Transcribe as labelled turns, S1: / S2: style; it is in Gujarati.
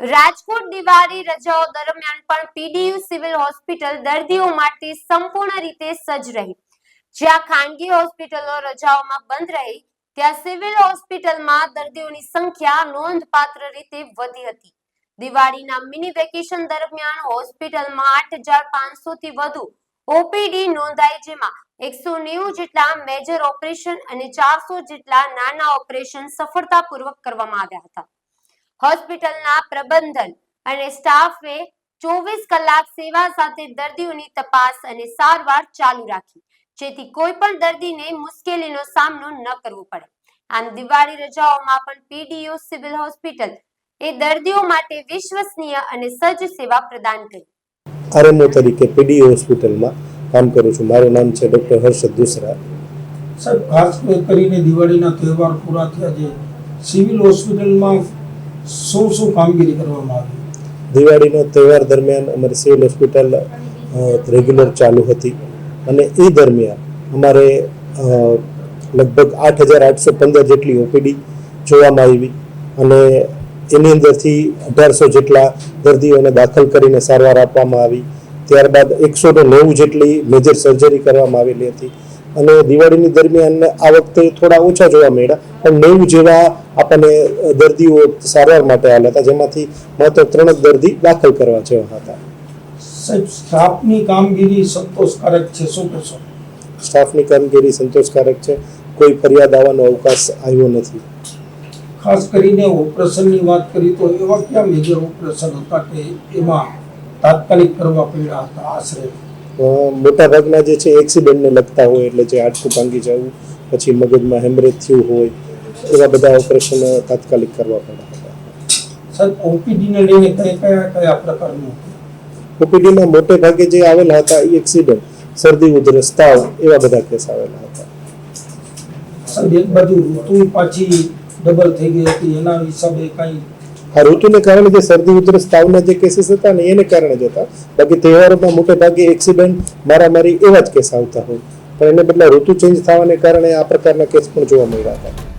S1: રાજકોટ દિવાળી રજાઓ દરમિયાન પણ પીડીયુ સિવિલ હોસ્પિટલ દર્દીઓ માટે સંપૂર્ણ રીતે સજ્જ રહી. જ્યાં ખાનગી હોસ્પિટલો રજાઓમાં બંધ રહી, ત્યાં સિવિલ હોસ્પિટલમાં દર્દીઓની સંખ્યા નોંધપાત્ર રીતે વધી હતી. દિવાળીના મિની વેકેશન દરમિયાન હોસ્પિટલમાં આઠ હજાર પાંચસો થી વધુ ઓપીડી નોંધાઈ, જેમાં એકસો નેવું જેટલા મેજર ઓપરેશન અને ચારસો જેટલા નાના ઓપરેશન સફળતાપૂર્વક કરવામાં આવ્યા હતા. હોસ્પિટલના પ્રબંધન અને સ્ટાફે ચોવીસ કલાક સેવા સાથે દર્દીઓની તપાસ અને સારવાર ચાલુ રાખી. જેથી કોઈ પણ દર્દીને મુશ્કેલીનો સામનો ન કરવો પડે. આમ દિવાળી રજાઓમાં પણ પીડીયુ સિવિલ હોસ્પિટલ એ દર્દીઓ માટે વિશ્વસનીય અને સજ્જ સેવા પ્રદાન કરી.
S2: આરએમઓ તરીકે પીડી હોસ્પિટલમાં કામ કરું છું. મારું નામ છે ડૉક્ટર હર્ષદ દુસરા.
S3: સાહેબ ખાસ કરીને દિવાળીના તહેવાર પૂરા થયા છે. સિવિલ હોસ્પિટલમાં શું શું કામગીરી કરવામાં આવી?
S2: દિવાળીનો તહેવાર દરમિયાન અમારી સિવિલ હોસ્પિટલ રેગ્યુલર ચાલુ હતી. અને એ દરમિયાન અમારે લગભગ આઠ હજાર આઠસો પંદર જેટલી ઓપીડી જોવામાં આવી અને એની અંદરથી અઢારસો જેટલા દર્દીઓને દાખલ કરીને સારવાર આપવામાં આવી. ત્યારબાદ એકસો નેવું જેટલી મેજર સર્જરી કરવામાં આવેલી હતી. અને દિવાળીની દરમિયાન આ વખતે થોડા ઓછા જોવા મળ્યા. પણ નેવું જેવા આપણને દર્દીઓ સારવાર માટે આવ્યા હતા જેમાંથી માત્ર ત્રણ જ દર્દી દાખલ કરવા જેવા હતા.
S3: સાહેબ સ્ટાફની કામગીરી સંતોષકારક છે શું કહેશો?
S2: સ્ટાફની કામગીરી સંતોષકારક છે. કોઈ ફરિયાદ આવવાનો અવકાશ આવ્યો નથી.
S3: ખાસ કરીને ઓપરેશનની વાત કરી તો એવા કયા મેજર ઓપરેશન હતા કે એમાં તાત્કાલિક કરવા પડ્યા હતા આશરે?
S2: મોટાભાગના જે છે એક્સિડન્ટને લગતા હોય એટલે જે હાડકું ભાંગી જવું પછી મગજમાં હેમરેજ થયું હોય એવા બધા ઓપરેશન તાત્કાલિક કરવા
S3: પડે.
S2: ઓપીડીમાં મોટે ભાગે જે આવેલા હતા એ એક્સિડન્ટ શરદી ઉધરસ તાવ એવા બધા કેસ આવેલા હતા.
S3: એક બાજુ ઋતુ પાછી ડબલ થઈ ગઈ હતી એના હિસાબે કાંઈ
S2: આ ઋતુને કારણે જે શરદી ઉધરસ તાવના જે કેસીસ હતા ને એને કારણે જ હતા. બાકી તહેવારોમાં મોટે ભાગે એક્સિડન્ટ મારામારી એવા જ કેસ આવતા હોય. પણ એને બદલે ઋતુ ચેન્જ થવાને કારણે આ પ્રકારના કેસ પણ જોવા મળ્યા હતા.